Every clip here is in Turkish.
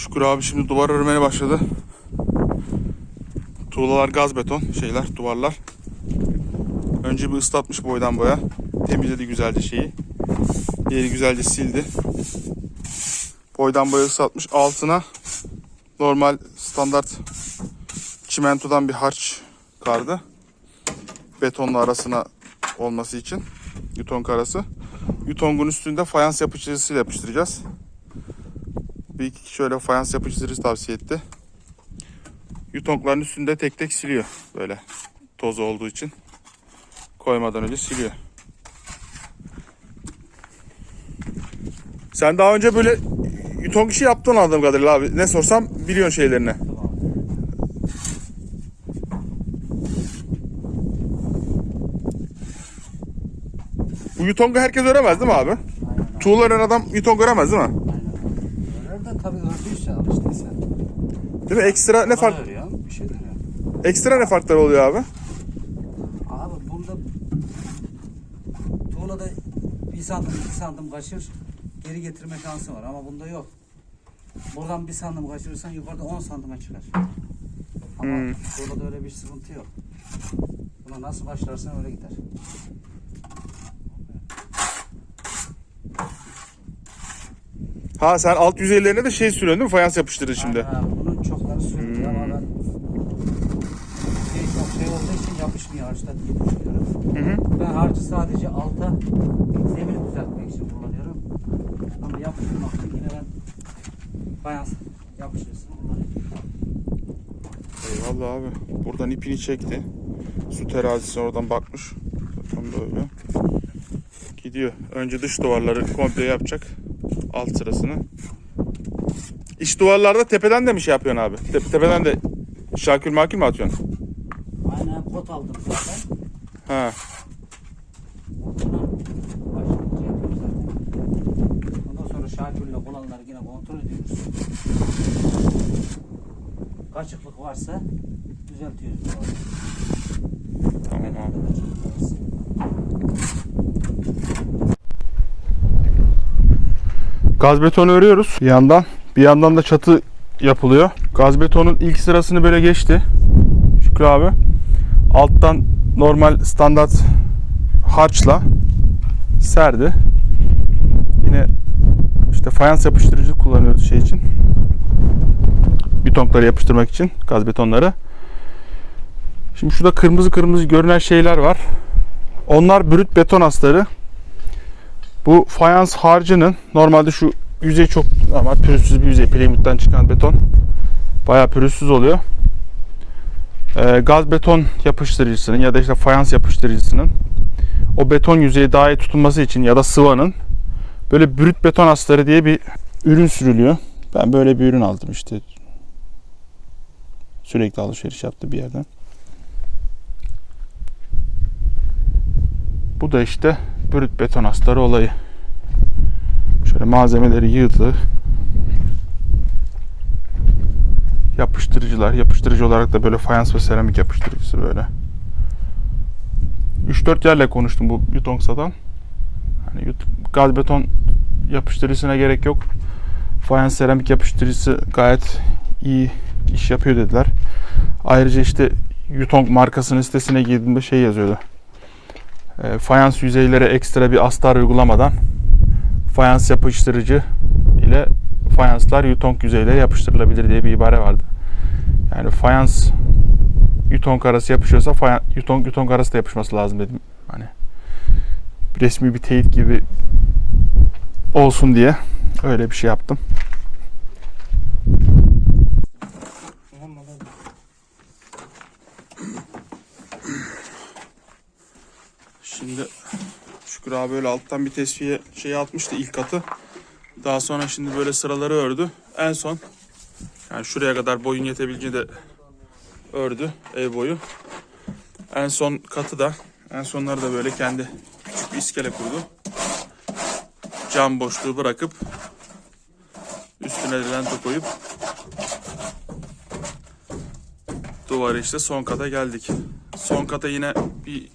Şükür abi şimdi duvar örmeye başladı. Tuğlalar gaz beton şeyler duvarlar. Önce bir ıslatmış boydan boya. Temizledi güzelce şeyi. Yeri güzelce sildi. Boydan boya ıslatmış. Altına normal standart çimentodan bir harç kardı. Betonla arasına olması için. Yuton karası. Yutongun üstünde fayans yapıştırıcısıyla yapıştıracağız. Bir iki kişi şöyle fayans yapıştırıcısı tavsiye etti. Yutonkların üstünde tek tek siliyor. Böyle toz olduğu için. Koymadan önce siliyor. Sen daha önce böyle yutonk işi yaptın anladığım kadarıyla abi. Ne sorsam biliyorsun şeylerini. Bu yutongu herkes öremez değil mi abi? Tuğla ören adam yutongu öremez değil mi? Aynen. Örer de tabii alıştıysa. Değil mi? Ekstra ne fark Örüyor, bir şey örüyor. ekstra ne farklar oluyor abi? Abi bunda tuğlada bir santim iki santim kaçır geri getirme şansı var ama bunda yok. Buradan bir santim kaçırırsan yukarıda 10 santime çıkar. Ama Hmm. tuğlada öyle bir sıkıntı yok. Buna nasıl başlarsan öyle gider. Ha sen alt yüzeylerine de şey sürüyorsun değil mi? Fayans yapıştırıcı şimdi. Abi, bunun çokları sürüyor ama ben şey çok şey olduğu için yapışmıyor harçta diye düşünüyorum. Hı hı. Ben harcı sadece alta zemini düzeltmek için kullanıyorum. Ama yapıştırmak için yine ben fayans yapıştırırsın kullanıyorum. Eyvallah abi. Buradan ipini çekti. Su terazisine oradan bakmış. Zaten böyle. Gidiyor. Önce dış duvarları komple yapacak. Alt sırasını. İç duvarlarda tepeden de mi şey yapıyorsun abi? Te- tepeden de şakül makül mü atıyorsun? Aynen pot aldım zaten. Ha. Zaten. Ondan sonra şakürle olanları yine kontrol ediyoruz. Kaçıklık varsa düzeltiyoruz. Tamam abi. Kaçıklık varsa. Gaz betonu örüyoruz bir yandan. Bir yandan da çatı yapılıyor. Gaz betonun ilk sırasını böyle geçti. Şükrü abi. Alttan normal standart harçla serdi. Yine işte fayans yapıştırıcı kullanıyoruz şey için. Bitonkları yapıştırmak için gaz betonları. Şimdi şurada kırmızı kırmızı görünen şeyler var. Onlar brüt beton astarı. Bu fayans harcının normalde şu yüzey çok normal pürüzsüz bir yüzey. Plymouth'tan çıkan beton. Bayağı pürüzsüz oluyor. Ee, gaz beton yapıştırıcısının ya da işte fayans yapıştırıcısının o beton yüzeyi daha iyi tutulması için ya da sıvanın böyle brüt beton astarı diye bir ürün sürülüyor. Ben böyle bir ürün aldım işte. Sürekli alışveriş yaptı bir yerden. Bu da işte brüt beton astarı olayı. Şöyle malzemeleri yığdı. Yapıştırıcılar. Yapıştırıcı olarak da böyle fayans ve seramik yapıştırıcısı böyle. 3-4 yerle konuştum bu Yutongsa'dan. Hani gaz beton yapıştırıcısına gerek yok. Fayans seramik yapıştırıcısı gayet iyi iş yapıyor dediler. Ayrıca işte Yutong markasının sitesine girdiğimde şey yazıyordu. E, fayans yüzeylere ekstra bir astar uygulamadan fayans yapıştırıcı ile fayanslar yutong yüzeylere yapıştırılabilir diye bir ibare vardı. Yani fayans yutong arası yapışıyorsa fayan, yutong yutong arası da yapışması lazım dedim. Hani resmi bir teyit gibi olsun diye öyle bir şey yaptım. Şimdi Şükür abi böyle alttan bir tesviye şey atmıştı ilk katı. Daha sonra şimdi böyle sıraları ördü. En son yani şuraya kadar boyun yetebileceği de ördü ev boyu. En son katı da en sonları da böyle kendi küçük bir iskele kurdu. Cam boşluğu bırakıp üstüne lento koyup duvarı işte son kata geldik. Son kata yine bir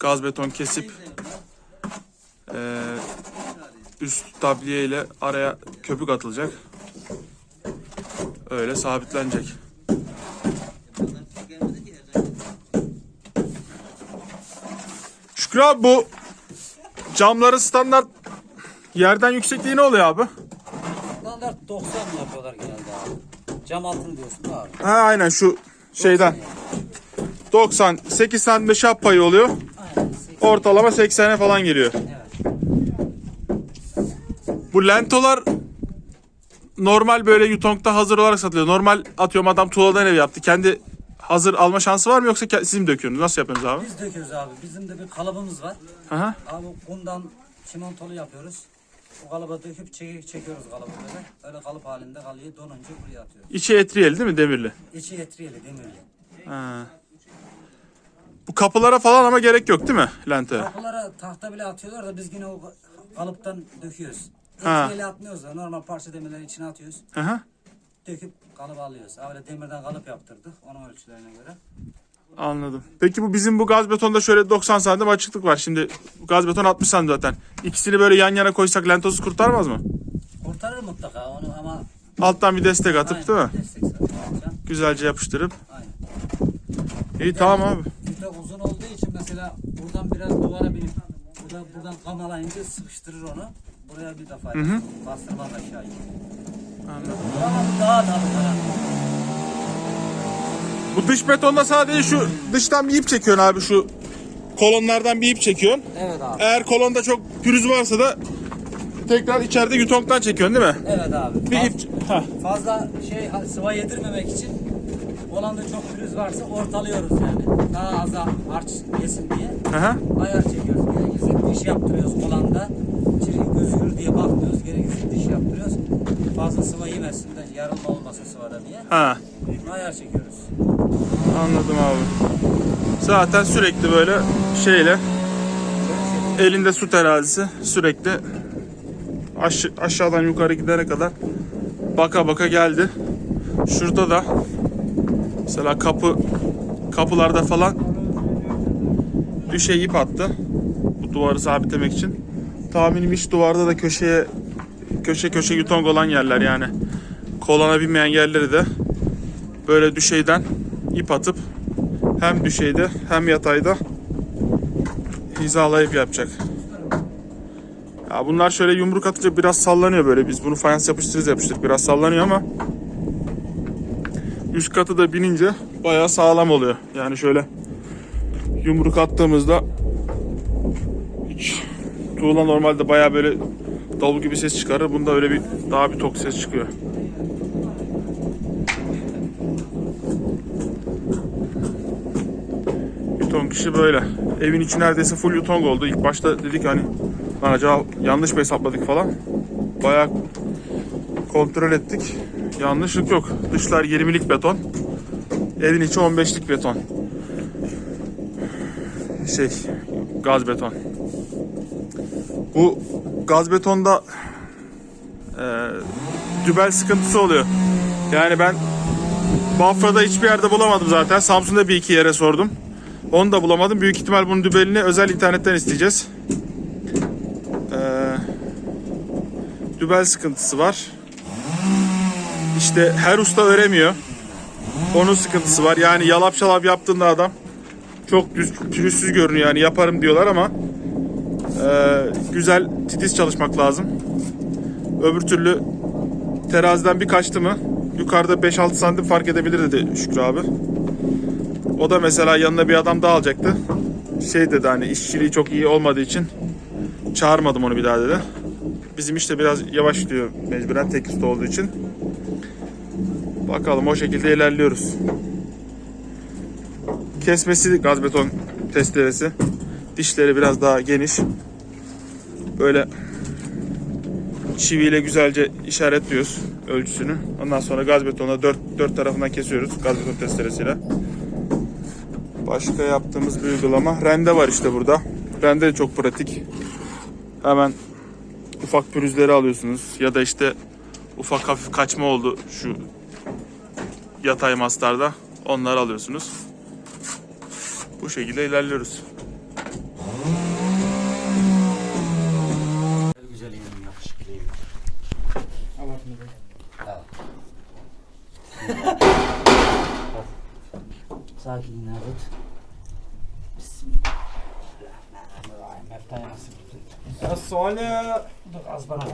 gaz beton kesip eee, üst tabliye ile araya köpük atılacak. Öyle sabitlenecek. Şükrü abi bu camların standart yerden yüksekliği ne oluyor abi? Standart 90 mı yapıyorlar genelde abi. Cam altını diyorsun da abi. Ha aynen şu şeyden 90 8 santim şap payı oluyor. Ortalama 80'e falan geliyor. Evet. Bu lentolar normal böyle Yutong'da hazır olarak satılıyor. Normal atıyorum adam tuğladan ev yaptı. Kendi hazır alma şansı var mı yoksa siz mi döküyorsunuz? Nasıl yapıyorsunuz abi? Biz döküyoruz abi. Bizim de bir kalıbımız var. Aha. Abi kumdan çimentolu yapıyoruz. O kalıba döküp çekik çekiyoruz kalıbı böyle. Öyle kalıp halinde kalıyor. Donunca buraya atıyoruz. İçi etriyeli değil mi demirli? İçi etriyeli, demirli. Ha. Bu kapılara falan ama gerek yok değil mi lente? Kapılara tahta bile atıyorlar da biz yine o kalıptan döküyoruz. Ha. Atmıyoruz da normal parça demirleri içine atıyoruz. Aha. Döküp kalıp alıyoruz. Öyle demirden kalıp yaptırdık onun ölçülerine göre. Anladım. Peki bu bizim bu gaz betonda şöyle 90 santim açıklık var. Şimdi gaz beton 60 santim zaten. İkisini böyle yan yana koysak lentosuz kurtarmaz mı? Kurtarır mutlaka onu ama Alttan bir destek atıp Aynen, değil mi? Destek. Güzelce yapıştırıp. Aynen. İyi tamam abi. Mesela buradan biraz duvara binip burada, buradan kamalayınca sıkıştırır onu. Buraya bir defa bastırmaz aşağıya. Anladım. Daha da. Bu dış betonda sadece şu dıştan bir ip çekiyorsun abi şu kolonlardan bir ip çekiyorsun. Evet abi. Eğer kolonda çok pürüz varsa da tekrar içeride yutongdan çekiyorsun değil mi? Evet abi. Bir Faz- ip. Heh. fazla şey sıva yedirmemek için olanda çok pürüz varsa ortalıyoruz yani. Daha az harç yesin diye. Aha. Ayar çekiyoruz. Gerekirse diş yaptırıyoruz kolanda. Çirik gözükür diye bakmıyoruz. Gerekirse diş yaptırıyoruz. Fazla sıva yemesin de yarılma olmasın sıvada diye. Ha. Ayar çekiyoruz. Anladım abi. Zaten sürekli böyle şeyle elinde su terazisi sürekli aş- aşağıdan yukarı gidene kadar baka baka geldi. Şurada da mesela kapı kapılarda falan düşe ip attı. Bu duvarı sabitlemek için. Tahminim iç duvarda da köşeye köşe köşe yutong olan yerler yani kolana binmeyen yerleri de böyle düşeyden ip atıp hem düşeyde hem yatayda hizalayıp yapacak. Ya bunlar şöyle yumruk atınca biraz sallanıyor böyle. Biz bunu fayans yapıştırırız yapıştırdık. Biraz sallanıyor ama üst katı da binince bayağı sağlam oluyor. Yani şöyle yumruk attığımızda hiç tuğla normalde bayağı böyle davul gibi ses çıkarır. Bunda öyle bir daha bir tok ses çıkıyor. Yuton kişi böyle. Evin içi neredeyse full yutong oldu. İlk başta dedik hani lan acaba yanlış mı hesapladık falan. Bayağı kontrol ettik. Yanlışlık yok. Dışlar 20'lik beton. Evin içi 15'lik beton. Şey gaz beton. Bu gaz betonda e, dübel sıkıntısı oluyor. Yani ben Bafra'da hiçbir yerde bulamadım zaten. Samsun'da bir iki yere sordum. Onu da bulamadım. Büyük ihtimal bunun dübelini özel internetten isteyeceğiz. Ee, dübel sıkıntısı var. İşte her usta öremiyor. Onun sıkıntısı var. Yani yalap şalap yaptığında adam çok düz, pürüzsüz görünüyor. Yani yaparım diyorlar ama e, güzel titiz çalışmak lazım. Öbür türlü teraziden bir kaçtı mı yukarıda 5-6 santim fark edebilir dedi Şükrü abi. O da mesela yanına bir adam daha alacaktı. Şey dedi hani işçiliği çok iyi olmadığı için çağırmadım onu bir daha dedi. Bizim işte biraz yavaş gidiyor mecburen tek usta olduğu için. Bakalım o şekilde ilerliyoruz. Kesmesi gaz beton testeresi. Dişleri biraz daha geniş. Böyle çiviyle güzelce işaretliyoruz ölçüsünü. Ondan sonra gaz betonla dört, dört tarafından kesiyoruz gaz beton testeresiyle. Başka yaptığımız bir uygulama. Rende var işte burada. Rende de çok pratik. Hemen ufak pürüzleri alıyorsunuz. Ya da işte ufak hafif kaçma oldu şu yatay maslarda onları alıyorsunuz. Bu şekilde ilerliyoruz. Sakin Davut. Bismillahirrahmanirrahim. Efendim nasıl? Sonra... Dur az bana.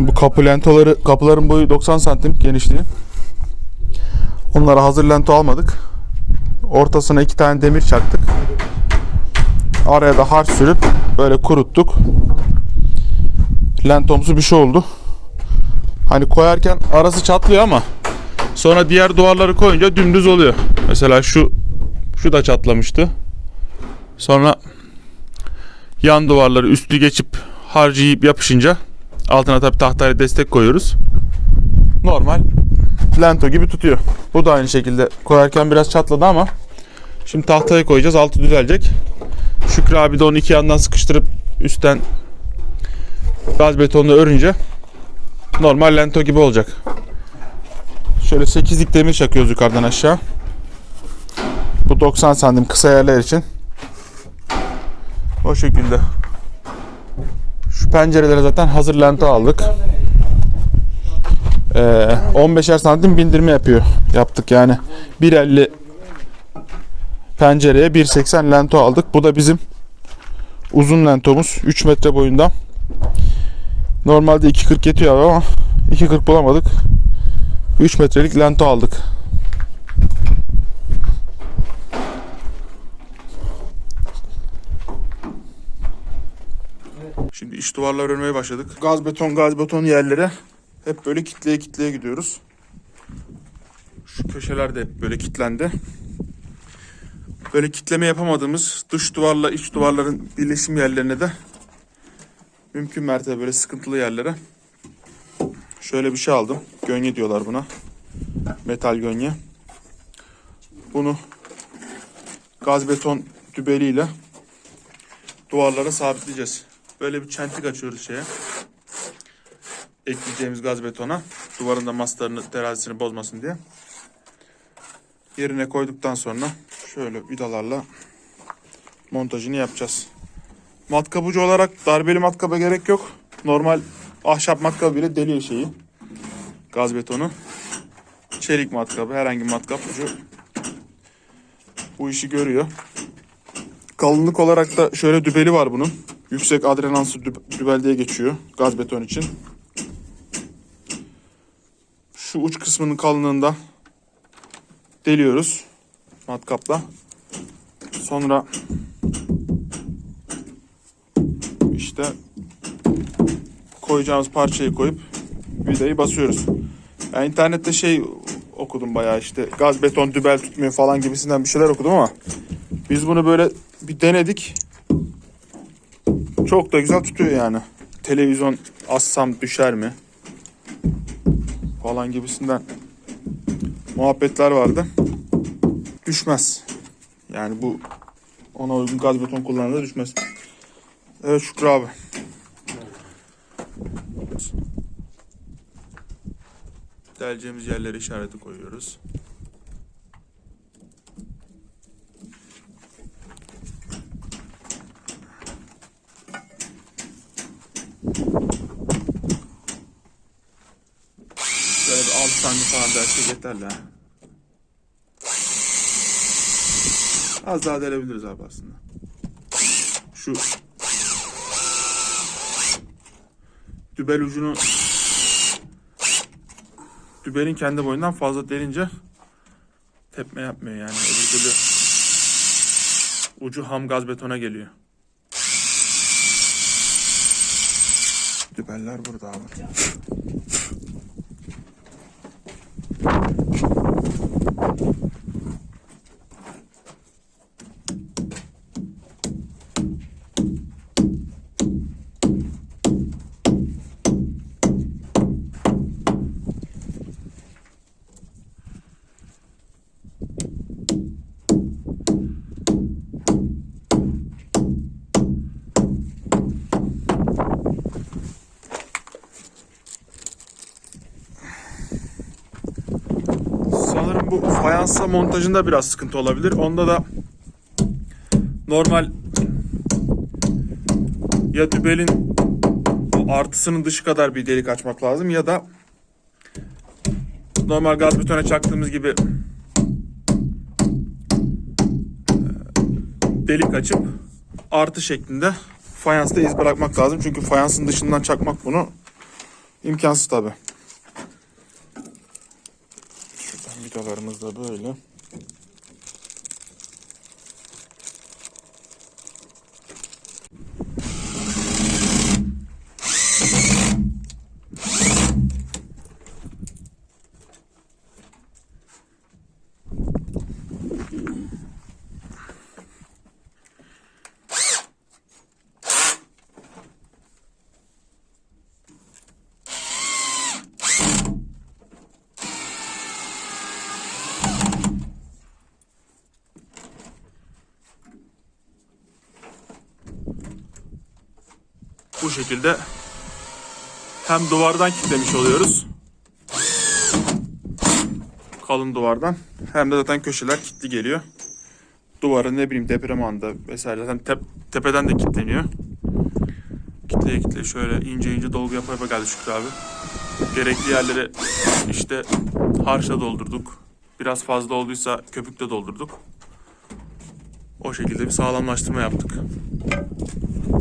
Şimdi bu kapı lentoları, kapıların boyu 90 santim genişliği. Onlara hazır lento almadık. Ortasına iki tane demir çaktık. Araya da harç sürüp böyle kuruttuk. Lentomsu bir şey oldu. Hani koyarken arası çatlıyor ama sonra diğer duvarları koyunca dümdüz oluyor. Mesela şu şu da çatlamıştı. Sonra yan duvarları üstlü geçip harcayıp yapışınca altına tabi tahtayla destek koyuyoruz. Normal lento gibi tutuyor. Bu da aynı şekilde koyarken biraz çatladı ama şimdi tahtaya koyacağız altı düzelecek. Şükrü abi de onu iki yandan sıkıştırıp üstten gaz betonla örünce normal lento gibi olacak. Şöyle 8'lik demir çakıyoruz yukarıdan aşağı. Bu 90 santim kısa yerler için. O şekilde. Pencerelere zaten hazır lento aldık. Ee, 15'er santim bindirme yapıyor. Yaptık yani. 1.50 pencereye 1.80 lento aldık. Bu da bizim uzun lentomuz. 3 metre boyunda. Normalde 2.40 yetiyor ama 2.40 bulamadık. 3 metrelik lento aldık. Şimdi iç duvarlar örmeye başladık. Gaz beton gaz beton yerlere hep böyle kitleye kitleye gidiyoruz. Şu köşeler de hep böyle kitlendi. Böyle kitleme yapamadığımız dış duvarla iç duvarların birleşim yerlerine de mümkün mertebe böyle sıkıntılı yerlere şöyle bir şey aldım. Gönye diyorlar buna. Metal gönye. Bunu gaz beton dübeliyle duvarlara sabitleyeceğiz. Böyle bir çentik açıyoruz şeye. Ekleyeceğimiz gaz betona. Duvarın da maslarını, terazisini bozmasın diye. Yerine koyduktan sonra şöyle vidalarla montajını yapacağız. Matkap ucu olarak darbeli matkaba gerek yok. Normal ahşap matkabı bile deliyor şeyi. Gaz betonu. Çelik matkabı, herhangi bir matkap ucu bu işi görüyor. Kalınlık olarak da şöyle dübeli var bunun. Yüksek adrenanslı düb- dübel diye geçiyor gaz beton için. Şu uç kısmının kalınlığında deliyoruz matkapla. Sonra işte koyacağımız parçayı koyup vidayı basıyoruz. Ben internette şey okudum bayağı işte gaz beton dübel tutmuyor falan gibisinden bir şeyler okudum ama biz bunu böyle bir denedik. Çok da güzel tutuyor yani. Televizyon assam düşer mi? Falan gibisinden muhabbetler vardı. Düşmez. Yani bu ona uygun gaz beton kullanımda düşmez. Evet Şükrü abi. Deleceğimiz yerlere işareti koyuyoruz. Şöyle bir 6 santim falan dersek yeterli ha. Az daha delebiliriz abi aslında. Şu dübel ucunu dübelin kendi boyundan fazla delince tepme yapmıyor yani. Öbür türlü ucu ham gaz betona geliyor. Dübeller burada abi. Fayansa montajında biraz sıkıntı olabilir. Onda da normal ya dübelin artısının dışı kadar bir delik açmak lazım ya da normal gaz betona çaktığımız gibi e, delik açıp artı şeklinde fayansta iz bırakmak lazım. Çünkü fayansın dışından çakmak bunu imkansız tabi. Şuradan vidalarımız da böyle. Bu şekilde hem duvardan kilitlemiş oluyoruz. Kalın duvardan. Hem de zaten köşeler kilitli geliyor. Duvarın ne bileyim deprem anında vesaire zaten tep- tepeden de kilitleniyor. Kitleye kitleye şöyle ince ince dolgu yapa yapa geldi Şükrü abi. Gerekli yerleri işte harçla doldurduk. Biraz fazla olduysa köpükle doldurduk. O şekilde bir sağlamlaştırma yaptık.